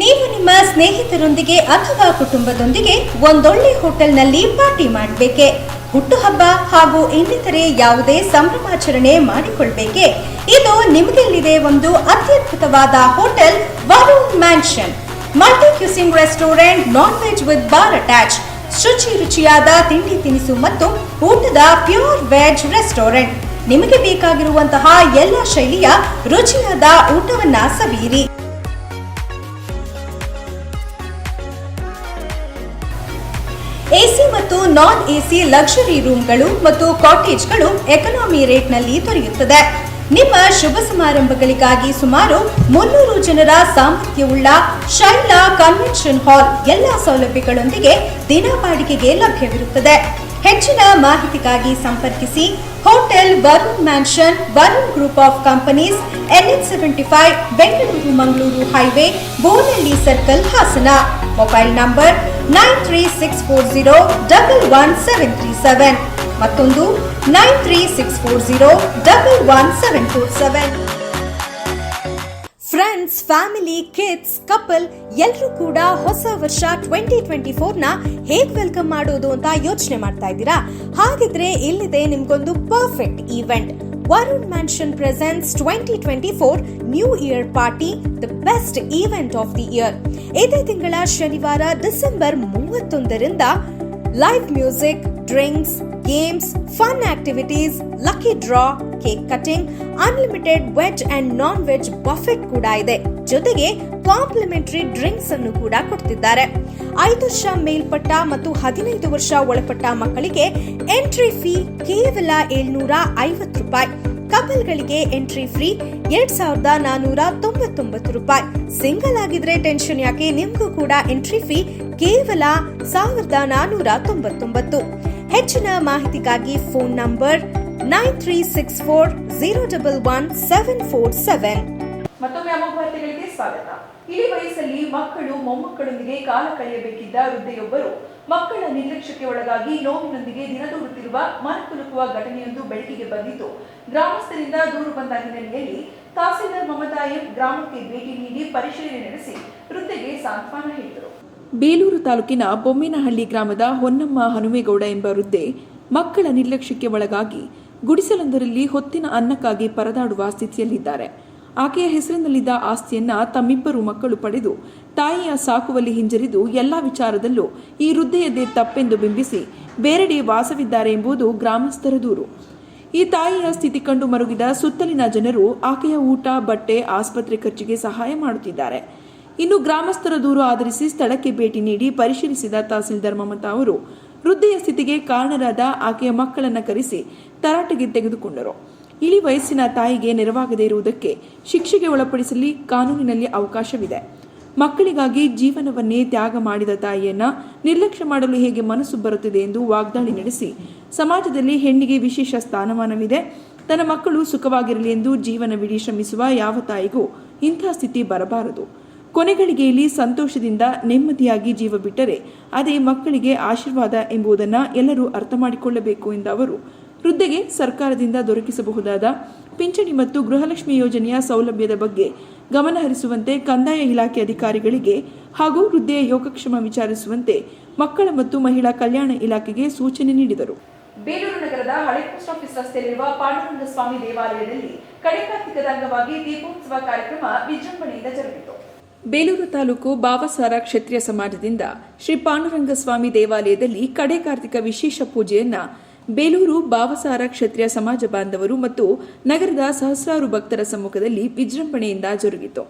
ನೀವು ನಿಮ್ಮ ಸ್ನೇಹಿತರೊಂದಿಗೆ ಅಥವಾ ಕುಟುಂಬದೊಂದಿಗೆ ಒಂದೊಳ್ಳೆ ಹೋಟೆಲ್ನಲ್ಲಿ ಪಾರ್ಟಿ ಮಾಡಬೇಕೆ? ಹುಟ್ಟುಹಬ್ಬ ಹಾಗೂ ಇನ್ನಿತರೆ ಯಾವುದೇ ಸಂಭ್ರಮಾಚರಣೆ ಮಾಡಿಕೊಳ್ಬೇಕೆ? ಇದು ನಿಮಗೆಲ್ಲಿದೆ ಒಂದು ಅತ್ಯದ್ಭುತವಾದ hotel, Varun mansion. Multi cuisine restaurant non veg with bar attach. ಶುಚಿ ರುಚಿಯಾದ ತಿಂಡಿ ತಿನಿಸು ಮತ್ತು ಊಟದ ಪ್ಯೂರ್ ವೆಜ್ ರೆಸ್ಟೋರೆಂಟ್. ನಿಮಗೆ ಬೇಕಾಗಿರುವಂತಹ ಎಲ್ಲ ಶೈಲಿಯ ರುಚಿಯಾದ ಊಟವನ್ನ ಸವಿಯಿರಿ. ಎಸಿ ಮತ್ತು ನಾನ್ ಎಸಿ ಲಕ್ಷರಿ ರೂಮ್ಗಳು ಮತ್ತು ಕಾಟೇಜ್ಗಳು ಎಕನಾಮಿ ರೇಟ್ನಲ್ಲಿ ದೊರೆಯುತ್ತದೆ. ನಿಮ್ಮ ಶುಭ ಸಮಾರಂಭಗಳಿಗಾಗಿ ಸುಮಾರು ಮುನ್ನೂರು ಜನರ ಸಾಮರ್ಥ್ಯವುಳ್ಳ ಶೈಲಾ ಕನ್ವೆನ್ಷನ್ ಹಾಲ್ ಎಲ್ಲ ಸೌಲಭ್ಯಗಳೊಂದಿಗೆ ದಿನ ಬಾಡಿಗೆಗೆ ಲಭ್ಯವಿರುತ್ತದೆ. ಹೆಚ್ಚಿನ ಮಾಹಿತಿಗಾಗಿ ಸಂಪರ್ಕಿಸಿ hotel Varun mansion, Varun group of companies NN seventy five, Bengaluru Mangaluru highway Bonahalli circle Hassan. Mobile number nine three six four zero double one seven three seven. ಮತ್ತೊಂದು nine three six four zero double one seven four seven. Friends family kids couple ಎಲ್ಲರೂ ಕೂಡ ಹೊಸ ವರ್ಷ twenty twenty ಫೋರ್ನ ಹೇಗ್ welcome ಮಾಡೋದು ಅಂತ ಯೋಚನೆ ಮಾಡ್ತಾ ಇದ್ದೀರಾ? ಹಾಗಿದ್ರೆ ಇಲ್ಲಿದೆ ನಿಮ್ಗೊಂದು perfect event Varun mansion presents twenty twenty four new year party the best event of the year ಇದೇ ತಿಂಗಳ ಶನಿವಾರ December ಮೂವತ್ತೊಂದರಿಂದ live music drinks games fun activities lucky draw cake cutting unlimited veg and non veg buffet ಕೂಡ ಇದೆ. ಜೊತೆಗೆ complementary drinks ಅನ್ನು ಕೂಡ ಕೊಡ್ತಿದ್ದಾರೆ. ಐದು ವರ್ಷ ಮೇಲ್ಪಟ್ಟ ಮತ್ತು ಹದಿನೈದು ವರ್ಷ ಒಳಪಟ್ಟ ಮಕ್ಕಳಿಗೆ ಎಂಟ್ರಿ ಫೀ ಕೇವಲ ಏಳ್ನೂರ ಐವತ್ತು ರೂಪಾಯಿ. ಕಪಲ್ಗಳಿಗೆ ಎಂಟ್ರಿ ಫ್ರೀ ಎರಡ್ ಸಾವಿರದ ನಾನೂರ ತೊಂಬತ್ತೊಂಬತ್ತು ರೂಪಾಯಿ. ಸಿಂಗಲ್ ಆಗಿದ್ರೆ ಟೆನ್ಷನ್ ಯಾಕೆ? ನಿಮ್ಗೂ ಕೂಡ ಎಂಟ್ರಿ ಫೀ ಕೇವಲ ಸಾವಿರದ ನಾನೂರ ತೊಂಬತ್ತೊಂಬತ್ತು ಹೆಚ್ಚಿನ ಮಾಹಿತಿಗಾಗಿ phone number nine three six four zero double one seven four seven. ಮತ್ತೊಮ್ಮೆ ವಾರ್ತೆಗಳಿಗೆ ಸ್ವಾಗತ. ಇಳಿ ವಯಸ್ಸಲ್ಲಿ ಮಕ್ಕಳು ಮೊಮ್ಮಕ್ಕಳೊಂದಿಗೆ ಕಾಲ ಕಳೆಯಬೇಕಿದ್ದ ವೃದ್ಧೆಯೊಬ್ಬರು. ಮಕ್ಕಳ ನಿರ್ಲಕ್ಷ್ಯಕ್ಕೆ ಒಳಗಾಗಿ ನೋವಿನೊಂದಿಗೆ ದಿನದೂರುತ್ತಿರುವ ಮನಕುಲುಕುವ ಘಟನೆಯೊಂದು ಬೆಳಕಿಗೆ ಬಂದಿತು ಗ್ರಾಮಸ್ಥರಿಂದ ದೂರು ಬಂದ ಹಿನ್ನೆಲೆಯಲ್ಲಿ ತಹಸೀಲ್ದಾರ್ ಮಮತಾ ಎಂ ಗ್ರಾಮಕ್ಕೆ ಭೇಟಿ ನೀಡಿ ಪರಿಶೀಲನೆ ನಡೆಸಿ ವೃದ್ಧೆಗೆ ಸಾಂತ್ವನ ಹೇಳಿದರು. ಬೇಲೂರು ತಾಲೂಕಿನ ಬೊಮ್ಮೇನಹಳ್ಳಿ ಗ್ರಾಮದ ಹೊನ್ನಮ್ಮ ಹನುಮೇಗೌಡ ಎಂಬ ವೃದ್ಧೆ ಮಕ್ಕಳ ನಿರ್ಲಕ್ಷ್ಯಕ್ಕೆ ಒಳಗಾಗಿ ಗುಡಿಸಲೊಂದರಲ್ಲಿ ಹೊತ್ತಿನ ಅನ್ನಕ್ಕಾಗಿ ಪರದಾಡುವ ಸ್ಥಿತಿಯಲ್ಲಿದ್ದಾರೆ. ಆಕೆಯ ಹೆಸರಿನಲ್ಲಿದ್ದ ಆಸ್ತಿಯನ್ನ ತಮ್ಮಿಬ್ಬರು ಮಕ್ಕಳು ಪಡೆದು, ತಾಯಿಯ ಸಾಕುವಲ್ಲಿ ಹಿಂಜರಿದು ಎಲ್ಲಾ ವಿಚಾರದಲ್ಲೂ ಈ ವೃದ್ಧೆಯದೇ ತಪ್ಪೆಂದು ಬಿಂಬಿಸಿ ಬೇರೆಡೆ ವಾಸವಿದ್ದಾರೆ ಎಂಬುದು ಗ್ರಾಮಸ್ಥರ ದೂರು. ಈ ತಾಯಿಯ ಸ್ಥಿತಿ ಕಂಡು ಮರುಗಿದ ಸುತ್ತಲಿನ ಜನರು ಆಕೆಯ ಊಟ, ಬಟ್ಟೆ, ಆಸ್ಪತ್ರೆ ಖರ್ಚಿಗೆ ಸಹಾಯ ಮಾಡುತ್ತಿದ್ದಾರೆ. ಇನ್ನು ಗ್ರಾಮಸ್ಥರ ದೂರು ಆಧರಿಸಿ ಸ್ಥಳಕ್ಕೆ ಭೇಟಿ ನೀಡಿ ಪರಿಶೀಲಿಸಿದ ತಹಸೀಲ್ದಾರ್ ಮಮತಾ ಅವರು ವೃದ್ಧೆಯ ಸ್ಥಿತಿಗೆ ಕಾರಣರಾದ ಆಕೆಯ ಮಕ್ಕಳನ್ನು ಕರೆಸಿ ತರಾಟೆಗೆ ತೆಗೆದುಕೊಂಡರು. ಇಳಿ ವಯಸ್ಸಿನ ತಾಯಿಗೆ ನೆರವಾಗದೇ ಇರುವುದಕ್ಕೆ ಶಿಕ್ಷೆಗೆ ಒಳಪಡಿಸಲಿ ಕಾನೂನಿನಲ್ಲಿ ಅವಕಾಶವಿದೆ. ಮಕ್ಕಳಿಗಾಗಿ ಜೀವನವನ್ನೇ ತ್ಯಾಗ ಮಾಡಿದ ತಾಯಿಯನ್ನ ನಿರ್ಲಕ್ಷ್ಯ ಮಾಡಲು ಹೇಗೆ ಮನಸ್ಸು ಬರುತ್ತಿದೆ ಎಂದು ವಾಗ್ದಾಳಿ ನಡೆಸಿ ಸಮಾಜದಲ್ಲಿ ಹೆಣ್ಣಿಗೆ ವಿಶೇಷ ಸ್ಥಾನಮಾನವಿದೆ. ತನ್ನ ಮಕ್ಕಳು ಸುಖವಾಗಿರಲಿ ಎಂದು ಜೀವನವಿಡೀ ಶ್ರಮಿಸುವ ಯಾವ ತಾಯಿಗೂ ಇಂಥ ಸ್ಥಿತಿ ಬರಬಾರದು. ಕೊನೆಗಳಿಗೆಯಲ್ಲಿ ಸಂತೋಷದಿಂದ ನೆಮ್ಮದಿಯಾಗಿ ಜೀವ ಬಿಟ್ಟರೆ ಅದೇ ಮಕ್ಕಳಿಗೆ ಆಶೀರ್ವಾದ ಎಂಬುದನ್ನು ಎಲ್ಲರೂ ಅರ್ಥ ಮಾಡಿಕೊಳ್ಳಬೇಕು ಎಂದ ಅವರು. ವೃದ್ಧೆಗೆ ಸರ್ಕಾರದಿಂದ ದೊರಕಿಸಬಹುದಾದ ಪಿಂಚಣಿ ಮತ್ತು ಗೃಹಲಕ್ಷ್ಮಿ ಯೋಜನೆಯ ಸೌಲಭ್ಯದ ಬಗ್ಗೆ ಗಮನಹರಿಸುವಂತೆ ಕಂದಾಯ ಇಲಾಖೆ ಅಧಿಕಾರಿಗಳಿಗೆ ಹಾಗೂ ವೃದ್ಧೆಯ ಯೋಗಕ್ಷೇಮ ವಿಚಾರಿಸುವಂತೆ ಮಕ್ಕಳ ಮತ್ತು ಮಹಿಳಾ ಕಲ್ಯಾಣ ಇಲಾಖೆಗೆ ಸೂಚನೆ ನೀಡಿದರು. ಬೇಲೂರು ನಗರದ ಹಳೆ ಪೋಸ್ಟ್ ಆಫೀಸ್ ರಸ್ತೆಯಲ್ಲಿರುವ ಪಾಂಡುರಂಗ ಸ್ವಾಮಿ ದೇವಾಲಯದಲ್ಲಿ ಕಡೆಕಾರ್ತಿಕದ ಅಂಗವಾಗಿ ದೀಪೋತ್ಸವ ಕಾರ್ಯಕ್ರಮ ವಿಜೃಂಭಣೆಯಿಂದ ಜರುಗಿತು. ಬೇಲೂರು ತಾಲೂಕು ಬಾವಸಾರ ಕ್ಷತ್ರಿಯ ಸಮಾಜದಿಂದ ಶ್ರೀ ಪಾಂಡುರಂಗಸ್ವಾಮಿ ದೇವಾಲಯದಲ್ಲಿ ಕಡೆ ಕಾರ್ತಿಕ ವಿಶೇಷ ಪೂಜೆಯನ್ನ ಬೇಲೂರು ಬಾವಸಾರ ಕ್ಷತ್ರಿಯ ಸಮಾಜ ಬಾಂಧವರು ಮತ್ತು ನಗರದ ಸಹಸ್ರಾರು ಭಕ್ತರ ಸಮ್ಮುಖದಲ್ಲಿ ವಿಜೃಂಭಣೆಯಿಂದ ಜರುಗಿತು.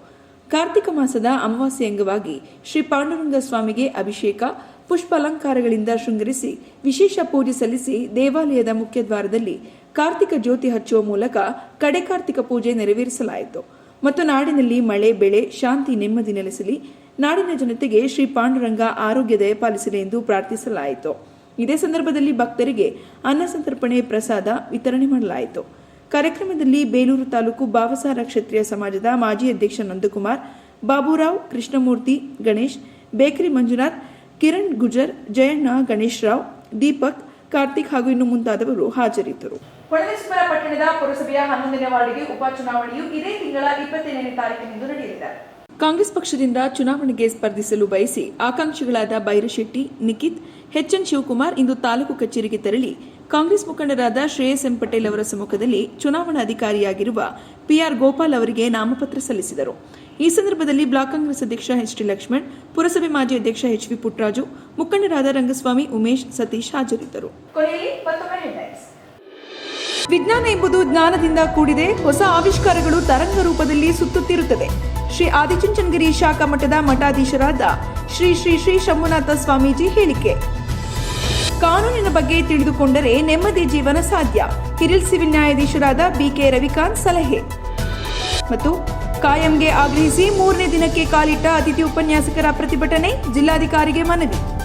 ಕಾರ್ತಿಕ ಮಾಸದ ಅಮಾವಾಸ್ಯೆ ಅಂಗವಾಗಿ ಶ್ರೀ ಪಾಂಡುರಂಗ ಸ್ವಾಮಿಗೆ ಅಭಿಷೇಕ, ಪುಷ್ಪಾಲಂಕಾರಗಳಿಂದ ಶೃಂಗರಿಸಿ, ವಿಶೇಷ ಪೂಜೆ ಸಲ್ಲಿಸಿ ದೇವಾಲಯದ ಮುಖ್ಯದ್ವಾರದಲ್ಲಿ ಕಾರ್ತಿಕ ಜ್ಯೋತಿ ಹಚ್ಚುವ ಮೂಲಕ ಕಡೆ ಕಾರ್ತಿಕ ಪೂಜೆ ನೆರವೇರಿಸಲಾಯಿತು. ಮತ್ತು ನಾಡಿನಲ್ಲಿ ಮಳೆ, ಬೆಳೆ, ಶಾಂತಿ, ನೆಮ್ಮದಿ ನೆಲೆಸಲಿ. ನಾಡಿನ ಜನತೆಗೆ ಶ್ರೀ ಪಾಂಡುರಂಗ ಆರೋಗ್ಯ ದಯಪಾಲಿಸಲಿ ಎಂದು ಪ್ರಾರ್ಥಿಸಲಾಯಿತು. ಇದೇ ಸಂದರ್ಭದಲ್ಲಿ ಭಕ್ತರಿಗೆ ಅನ್ನ ಸಂತರ್ಪಣೆ ಪ್ರಸಾದ ವಿತರಣೆ ಮಾಡಲಾಯಿತು. ಕಾರ್ಯಕ್ರಮದಲ್ಲಿ ಬೇಲೂರು ತಾಲೂಕು ಬಾವಸಾರ ಕ್ಷತ್ರಿಯ ಸಮಾಜದ ಮಾಜಿ ಅಧ್ಯಕ್ಷ ನಂದಕುಮಾರ್, ಬಾಬುರಾವ್, ಕೃಷ್ಣಮೂರ್ತಿ, ಗಣೇಶ್, ಬೇಕರಿ ಮಂಜುನಾಥ್, ಕಿರಣ್ ಗುಜರ್, ಜಯಣ್ಣ, ಗಣೇಶ್ ರಾವ್, ದೀಪಕ್, ಕಾರ್ತಿಕ್ ಹಾಗೂ ಇನ್ನು ಮುಂತಾದವರು ಹಾಜರಿದ್ದರು. ಹೊಳೆನರಸೀಪುರ ಪಟ್ಟಣದ ಪುರಸಭೆಯ ಹನ್ನೊಂದನೇ ವಾರ್ಡಿಗೆ ಉಪಚುನಾವಣೆಯು ಇದೇ ತಿಂಗಳ ಇಪ್ಪತ್ತೇಳನೇ ತಾರೀಕಿನಿಂದ ನಡೆಯಲಿದೆ. ಕಾಂಗ್ರೆಸ್ ಪಕ್ಷದಿಂದ ಚುನಾವಣೆಗೆ ಸ್ಪರ್ಧಿಸಲು ಬಯಸಿ ಆಕಾಂಕ್ಷಿಗಳಾದ ಬೈರಶೆಟ್ಟಿ ನಿಖಿತ್ ಹೆಚ್ಎನ್ ಶಿವಕುಮಾರ್ ಇಂದು ತಾಲೂಕು ಕಚೇರಿಗೆ ತೆರಳಿ ಕಾಂಗ್ರೆಸ್ ಮುಖಂಡರಾದ ಶ್ರೇಯಸ್ ಎಂ ಪಟೇಲ್ ಅವರ ಸಮ್ಮುಖದಲ್ಲಿ ಚುನಾವಣಾಧಿಕಾರಿಯಾಗಿರುವ ಪಿಆರ್ ಗೋಪಾಲ್ ಅವರಿಗೆ ನಾಮಪತ್ರ ಸಲ್ಲಿಸಿದರು. ಈ ಸಂದರ್ಭದಲ್ಲಿ ಬ್ಲಾಕ್ ಕಾಂಗ್ರೆಸ್ ಅಧ್ಯಕ್ಷ ಎಚ್ ಟಿ ಲಕ್ಷ್ಮಣ್ ಪುರಸಭೆ ಮಾಜಿ ಅಧ್ಯಕ್ಷ ಎಚ್ ವಿ ಪುಟ್ಟರಾಜು ಮುಖಂಡರಾದ ರಂಗಸ್ವಾಮಿ ಉಮೇಶ್ ಸತೀಶ್ ಹಾಜರಿದ್ದರು. ವಿಜ್ಞಾನ ಎಂಬುದು ಜ್ಞಾನದಿಂದ ಕೂಡಿದೆ. ಹೊಸ ಆವಿಷ್ಕಾರಗಳು ತರಂಗ ರೂಪದಲ್ಲಿ ಸುತ್ತುತ್ತಿರುತ್ತದೆ ಶ್ರೀ ಆದಿಚುಂಚನಗಿರಿ ಶಾಖಾ ಮಠದ ಮಠಾಧೀಶರಾದ ಶ್ರೀ ಶ್ರೀ ಶ್ರೀ ಶಂಭುನಾಥ ಸ್ವಾಮೀಜಿ ಹೇಳಿಕೆ. ಕಾನೂನಿನ ಬಗ್ಗೆ ತಿಳಿದುಕೊಂಡರೆ ನೆಮ್ಮದಿ ಜೀವನ ಸಾಧ್ಯ. ಹಿರಿಯ ಸಿವಿಲ್ ನ್ಯಾಯಾಧೀಶರಾದ ಬಿಕೆ ರವಿಕಾಂತ್ ಸಲಹೆ. ಮತ್ತು ಕಾಯಂಗೆ ಆಗ್ರಹಿಸಿ ಮೂರನೇ ದಿನಕ್ಕೆ ಕಾಲಿಟ್ಟ ಅತಿಥಿ ಉಪನ್ಯಾಸಕರ ಪ್ರತಿಭಟನೆ ಜಿಲ್ಲಾಧಿಕಾರಿಗೆ ಮನವಿ.